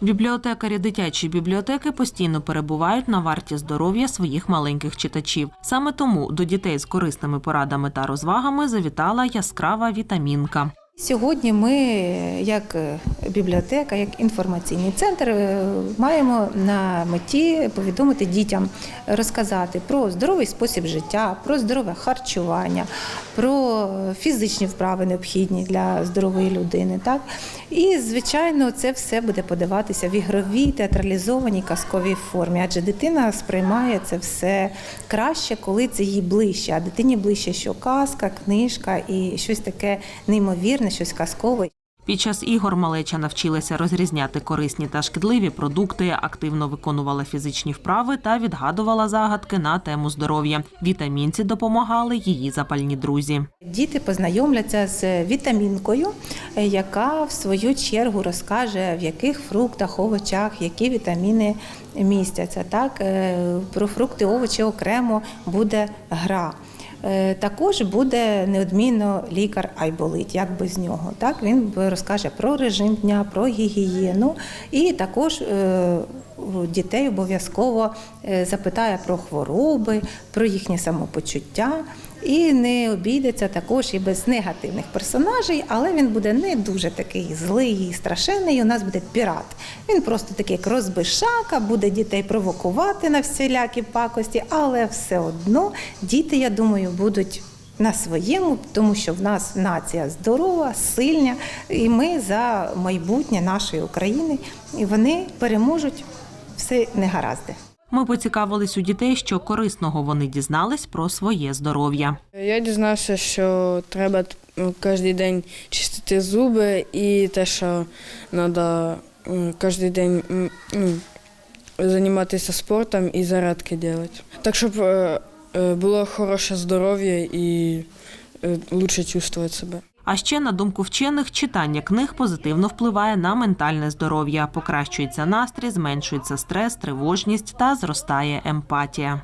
Бібліотекарі дитячої бібліотеки постійно перебувають на варті здоров'я своїх маленьких читачів. Саме тому до дітей з корисними порадами та розвагами завітала яскрава вітамінка. Сьогодні ми, як бібліотека, як інформаційний центр, е, маємо на меті повідомити дітям, розказати про здоровий спосіб життя, про здорове харчування, про фізичні вправи необхідні для здорової людини. Так? І, звичайно, це все буде подаватися в ігровій, театралізованій казковій формі, адже дитина сприймає це все краще, коли це їй ближче. А дитині ближче, що казка, книжка і щось таке неймовірне, щось казкове. Під час ігор малеча навчилася розрізняти корисні та шкідливі продукти, активно виконувала фізичні вправи та відгадувала загадки на тему здоров'я. Вітамінці допомагали її запальні друзі. Діти познайомляться з вітамінкою, е, яка в свою чергу розкаже, в яких фруктах, овочах, які вітаміни містяться. Так, е, про фрукти, овочі окремо буде гра. Е, Також буде неодмінно лікар Айболит, як без нього. Так він розкаже про режим дня, про гігієну, і також е, дітей обов'язково е, запитає про хвороби, про їхнє самопочуття. І не обійдеться також і без негативних персонажей, але він буде не дуже такий злий і страшенний. У нас буде пірат. Він просто такий як розбишака, буде дітей провокувати на всілякі пакості, але все одно діти, я думаю, будуть. На своєму, тому що в нас нація здорова, сильна, і ми за майбутнє нашої України, і вони переможуть все негаразди. Ми поцікавились у дітей, що корисного вони дізнались про своє здоров'я. Я дізнався, що треба кожен день чистити зуби і те, що треба кожен день займатися спортом і зарядки робити. Так, щоб е, е, було хороше здоров'я і е, краще чувствувати себе. А ще, на думку вчених, читання книг позитивно впливає на ментальне здоров'я, покращується настрій, зменшується стрес, тривожність та зростає емпатія.